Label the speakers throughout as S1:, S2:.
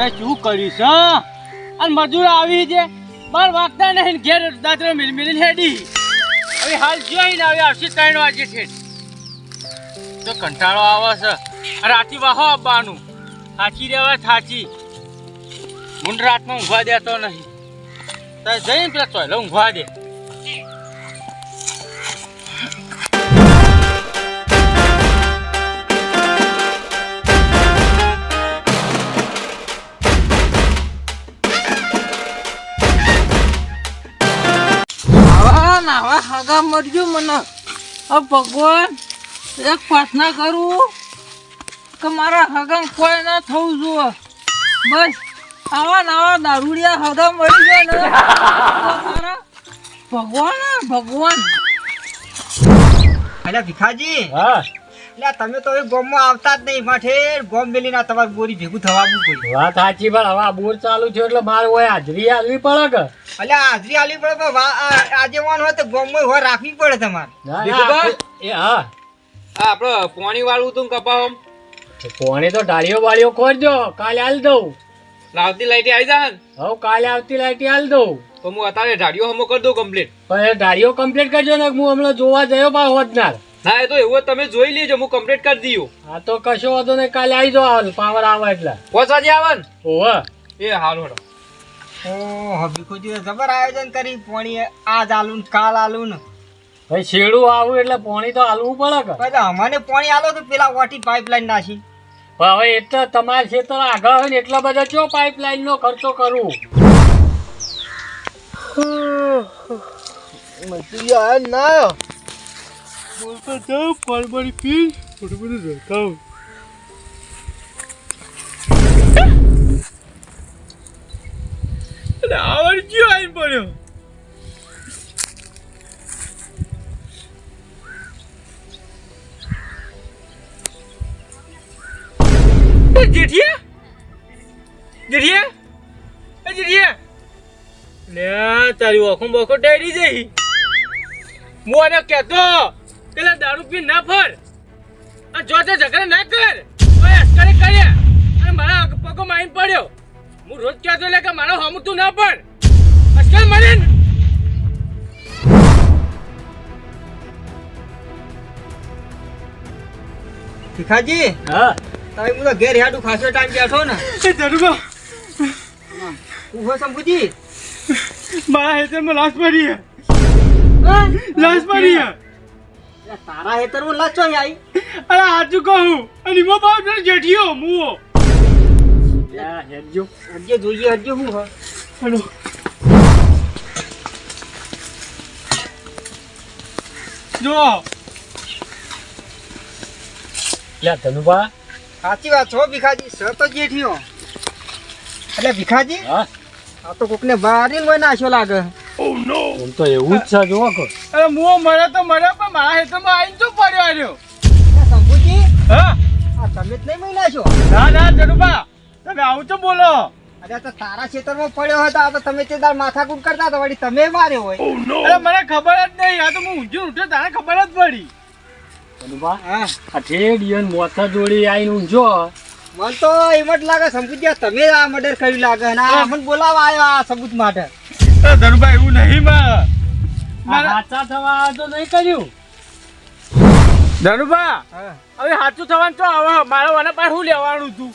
S1: તે શું કર્યું છે અને મજૂર આવી છે. બાર વાગતા નહીં ઘેર દાદરા મિલ મિલીને હેડી. હવે હાલ જોઈને હવે આવશે ત્રણ વાગે છે. તો કંટાળો આવે છે. રાતી વાહો આવવાનું. થાચી રહેવા થાચી મુંડ રાતમાં ઊંઘવા દેતો નહીં. તો જઈને પેલા ચોયલો ઊંઘવા દે.
S2: મરજો મને. આ ભગવાન એક પ્રાર્થના કરું કે મારા હગમ કોઈ ના થવું જોઈએ. બસ આવા નાવા દારૂડિયા હગમ મળી જાય ને મારા ભગવાન ભગવાન.
S3: અલ્યા ભીખાજી.
S1: હા.
S3: એટલે તમે તો હવે ગોમમાં આવતા જ નહીં માઠે. ગોમ મેલીને ના તમારે બોરી ભેગું થવાનું પડ્યું
S1: વાત સાચી પણ હવે આ બોર ચાલુ છે એટલે મારે હોય હાજરી આલવી પડે કે?
S3: અલ્યા હાજરી આલી પડે પણ આજે વાન હોય તો ગોમમાં હોય રાખવી પડે તમારે.
S1: એ હા.
S4: આપડે પોણી વાળું તું કપાવમ
S1: કોણે તો ડાળીઓ બાળીઓ ખોરજો કાલે હાલ દઉં.
S4: લાવતી લાઈટી આવી જા
S1: હવ કાલે આવતી લાઈટી હાલ દઉં.
S4: તો હું અત્યારે ઢાળીઓ હમો કરી દઉં કમ્પ્લીટ
S1: પણ એ ડાળીઓ કમ્પ્લીટ કરજો ને હું હમણાં જોવા જયો પા હોજનાર
S4: ના એ તો એવું તમે જોઈ લેજો હું કમ્પ્લીટ કરી દઉં
S1: આ તો કશો વાંધો નહીં કાલે આવી જાવ પાવર આવે એટલે.
S4: પાંચ વાગે આવે ને?
S1: ઓહ
S4: એ હાલ હોડો
S3: ઓહો ભીખુજી જબર આયોજન કરી પોણી આજ આલુ ને કાલ આલુ ને.
S1: ભાઈ શેડું આવું એટલે પાણી તો હાલવું પડે કે?
S3: પછી અમને પોણી આલો તો પેલા વોટી પાઇપલાઇન નાખી.
S1: પણ હવે એટલે તમારે ખેતર આગળ હોય ને એટલા બધા ચો પાઇપલાઇન નો ખર્ચો કરું? બોલતો જાઉં પાણી પી થોડું બધું રખાવ. આવડ ક્યો આવીને પડ્યો? જેઠિયા? જેઠિયા? એ જેઠિયા? લે, તારી ઓખો બોખો ડાયરી જઈ. હું આને કહેતો, પેલા દારૂ પી ના ફર. આ જો ઝઘડા ના કર. કરે અસ્કરે કર્યા અને મારા પગો માઈન પડ્યો હું રોજ કહેતો એટલે કે મારો હમતું ના પડ આજકાલ મને
S3: ભીખાજી
S1: હા.
S3: તમે બધા ઘેર હેડું ખાસો ટાઈમ બેઠો ને.
S1: એ ધરુબા
S3: ઊભો શંભુજી?
S1: મારા હેતરમાં લાશ પડી હે? લાશ પડી હે
S3: હેતર તારા હેતરમાં લાચો આવી
S1: અરે આજુ કહું? અને મો બાપ જેઠિયો મુઓ. હેરજો
S3: હજે જોઈએ હજે હું હ.
S1: હલો જો. લે ધનુભા.
S3: સાચી વાત છો ભીખાજી. સર તો જેઠિયો. એટલે ભીખાજી?
S1: હા?
S3: આ તો કોકને બારી હોય નાખ્યો લાગે.
S1: એમ તો એવું જ છે જો કો. અરે મુઓ મરે તો મરે પણ મારા હેતરમાં આવીને તો પડ્યો આર્યો?
S3: અલ્યા
S1: હા?
S3: આ તમે જ નહીં મહિના છો
S1: ના ના ધનુભા. તમે આવું તો બોલો?
S3: અરે તો તારા ખેતરમાં પડ્યો હોય તો આ તો તમે તે દાળ માથાકૂટ કરતા હતા વળી તમે માર્યો હોય.
S1: અરે મને ખબર જ નહીં. આ તો હું ઊંઝું ઉઠ્યો તારે ખબર જ પડી. ધનુભા
S3: હા.
S1: આ ઠેડિયન મોથા જોડી આવીને ઊંઝો
S3: મને તો એમ જ લાગે સમજ્યા તમે આ મર્ડર કર્યું લાગે અને આ મને બોલાવા આવ્યો આ સબૂત માટે.
S1: ધનુભા એવું નહીં મારા સાચા થવા તો નહીં કર્યું. ધનુભા હવે સાચું થવાનું તો હવે મારે મને પાસે શું લેવાનું તું?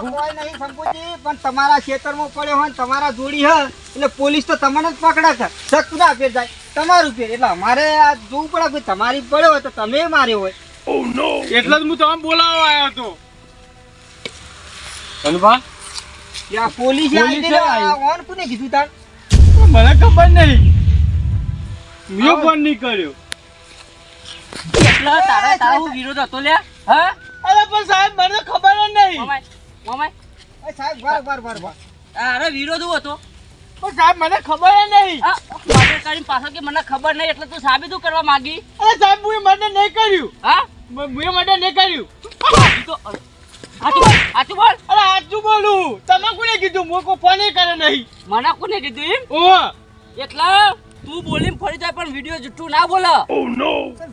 S1: હું
S3: પણ તમારા ખેતરમાં પડ્યો હોય તમારા જોડી હોય એટલે પોલીસ તો તમને જ પકડા છે. ના ફેર જાય તમારું ફેર. એટલે અમારે આ જોવું પડે કે તમારી પડ્યો હોય તો તમે માર્યો હોય.
S1: એટલે જ હું તમને બોલાવવા આવ્યો હતો.
S3: કે આ પોલીસે ઓન કોને કીધું તાર?
S1: મને ખબર નહીં. મેં ફોન નહીં કર્યો.
S2: એટલે તારા તારા વિરોધ હતો લ્યા હા?
S1: અરે પણ સાહેબ મને તો ખબર જ નહીં.
S2: મોમાય
S3: સાહેબ વાર વાર વાર વાર
S2: અરે વિરોધ હતો
S1: પણ સાહેબ મને ખબર જ નહીં.
S2: કરીને પાછળ કે મને ખબર નહીં એટલે તું સાબિત કરવા માંગી?
S1: અરે સાહેબ હું મને નહીં કર્યું.
S2: હા?
S1: હું એ માટે નહીં કર્યું.
S2: તો સાચું બોલ સાચું બોલ.
S1: અરે સાચું બોલું. તમે કોને કીધું? હું કોઈ ફોન કરે નહીં.
S2: મને કોને કીધું એમ?
S1: ઓ
S2: એટલે તું બોલીને ફરી જાય પણ વીડિયો જુઠ્ઠું ના બોલ.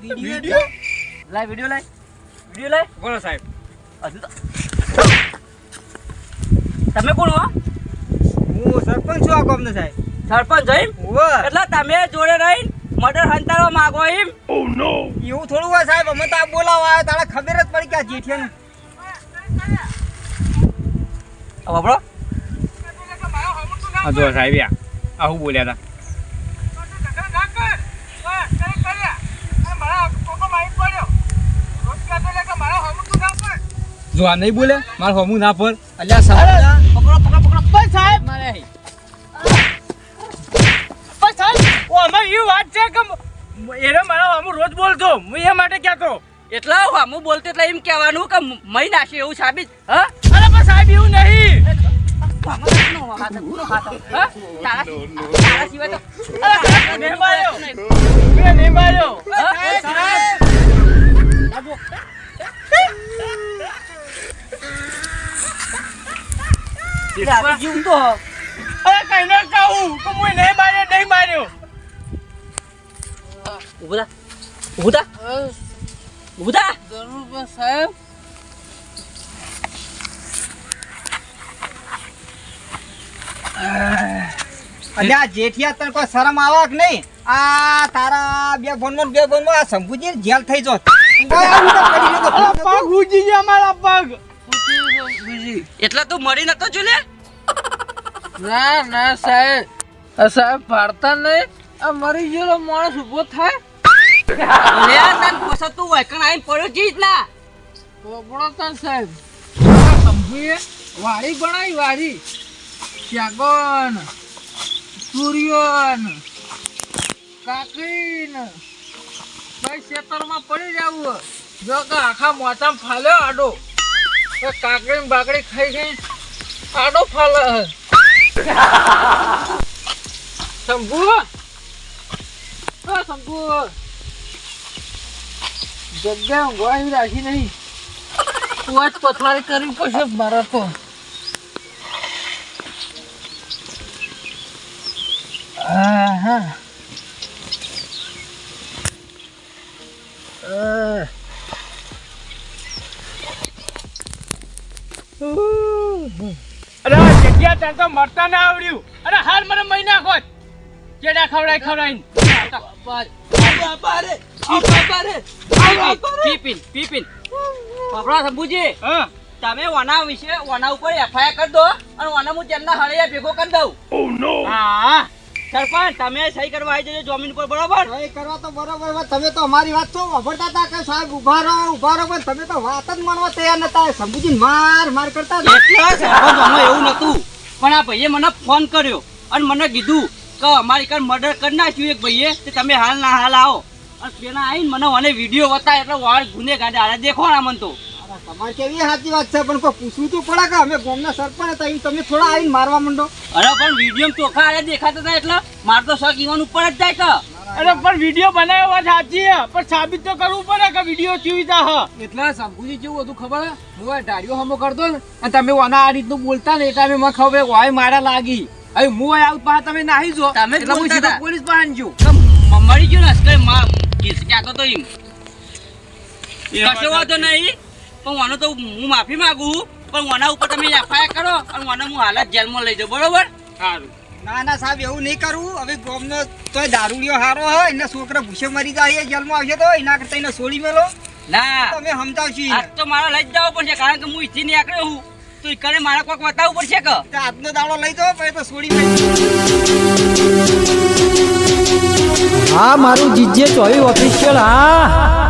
S3: વીડિયો?
S2: લાય વીડિયો લાય. વીડિયો
S4: બોલો સાહેબ.
S5: તમે કોણ હો?
S3: હું સરપંચ છું આ ગામનો સાહેબ.
S5: સરપંચ
S3: ઓવે
S5: એટલે તમે જોડે રહી મર્ડર હંતાડવા માંગો એમ?
S3: એવું થોડું હોય સાહેબ અમે તો આ બોલાવા આવ્યા તારે ખબર જ પડી કે આ જેઠિયાનું.
S5: વાપરો
S1: હા જો સાહેબ યા. આવું બોલ્યા હતા જો આ નહીં બોલે મારે હમું ના પર
S3: અલ્યા સાહેબ.
S5: પકડો પકડો પકડો
S1: પર સાહેબ.
S5: મારે
S1: પર સાહેબ ઓ અમે એ વાત છે કે એનો મારા હમું રોજ બોલતો હું એ માટે કહેતો
S5: એટલે હું બોલતો એટલે એમ કહેવાનું કે મહી નાખે એવું સાબિત હા?
S1: અરે પણ સાહેબ એવું નહીં.
S5: તારા તારા સિવાય તો
S1: મેં સાહેબ માર્યો. મેં માર્યો.
S5: હા? તારું
S1: અરે કઈ ના કહું કે હું નહીં માર્યો નહીં માર્યો.
S5: ઊભા ઊભા ઊભા
S2: જરૂર સાહેબ.
S3: અલ્યા જેઠિયા તને કોઈ શરમ આવે કે નહીં? આ તારા બે બોનમાં બે બોનમાં આ શંભુજી જેલ થઈ જો
S1: પગ ઉજી ગયા મારા પગ.
S5: એટલે તું મરી નતો જોલે?
S2: ના ના સાહેબ. આ સાહેબ પાડતા નહીં. આ મરી ગયેલો માણસ ઊભો થાય.
S5: લે તન તું વૈકણ આવીને પડ્યો જીત ના
S2: પોપડો તન સાહેબ. શંભુએ વાડી બનાવી વાડી ત્યાગોન સૂર્યોન કાકીન. ભાઈ ખેતરમાં પડી જવું જો કે આખા મોચામાં ફાલ્યો આડો. કાકડી બાકડી ખાઈ ગઈ આડો ફાલ શંભુ? શંભુ. જગ્યા ઊંઘવાની રાખી નહીં. તું આજ પથારી કરવી પડશે મારા તો. હા આહ.
S1: અરે જગ્યા તને તો મરતા ના આવડ્યું. અરે હાલ મને મહી નાખો કેડા ખવડાય ખવડાય
S5: તમે વના વિશે વના ઉપર એફઆઈઆર કરી દો અને વના હું તેમના હળિયા ભેગો કરી દઉં.
S1: હા.
S5: સરપંચ તમે સહી કરવા આવી જજો જમીન પર બરોબર?
S3: સહી કરવા તો બરોબર તમે તો અમારી વાત તો વાપરતા હતા કે સાહેબ ઊભા રહો ઊભા રહો પણ તમે તો વાત જ માનવા તૈયાર નતા. સમજીને માર માર કરતા
S5: આમાં એવું નતું. પણ આ ભાઈએ મને ફોન કર્યો અને મને કીધું કે અમારી કાન મર્ડર કરી નાખ્યું એક ભાઈએ કે તમે હાલ ના હાલ આવો. અને પેલા આવીને મને મને વીડિયો બતાવે એટલે વાળ ગુનેગાર દેખો ના મન તો.
S3: તમારી કેવી સાચી વાત છે? પણ કોઈ પૂછવું તો પડે કે અમે ગામના સરપંચ હતા એમ તમે થોડા આવીને મારવા માંડો.
S5: અરે પણ વીડિયો ચોખા આરે દેખાતા હતા એટલે મારે તો શક ઈવન ઉપર જ જાય કે
S1: અરે પણ વીડિયો બનાવ્યો વાત સાચી છે પણ સાબિત તો કરવું પડે કે વીડિયો ચીવીતા હ.
S2: એટલે શંભુજી જેવું હતું ખબર હું? આ ડાળીઓ હમો કરતો ને અને તમે ઓના આ રીતનું બોલતા ને એટલે મને ખબર વાય મારા લાગી. હવે હું આવું પાછા તમે નાહી જો
S5: તમે
S2: એટલે હું પોલીસ પાસે જો
S5: મરી ગયો ને અસ્કરમાં કહેતો તો એમ કશો વાતો નહીં. પણ મને તો હું માફી માંગુ પણ વાના ઉપર તમે એફઆઈઆર કરો અને મને હું હાલત જેલમાં લઈ જાઉં બરોબર?
S1: સારું.
S3: ના ના સાહેબ એવું નહીં કરવું હવે ગામનો તોય દારૂડિયો હારો હોય એના છોકરા ભૂસે મરી જાય જેલમાં આવશે તો એના કરતા એને છોડી મેલો.
S5: ના.
S3: તમે સમજાવશી
S5: આજ તો મારા લઈ જવો પડશે કારણ કે હું ઈથી નીકળ્યો હું. તો ઈકને મારા કોઈક બતાવવું પડશે કે?
S3: આજનો દાડો લઈ જાઓ પછી તો છોડી મેલો.
S6: હા મારું જીજે ચોવી ઓફિશિયલ હા.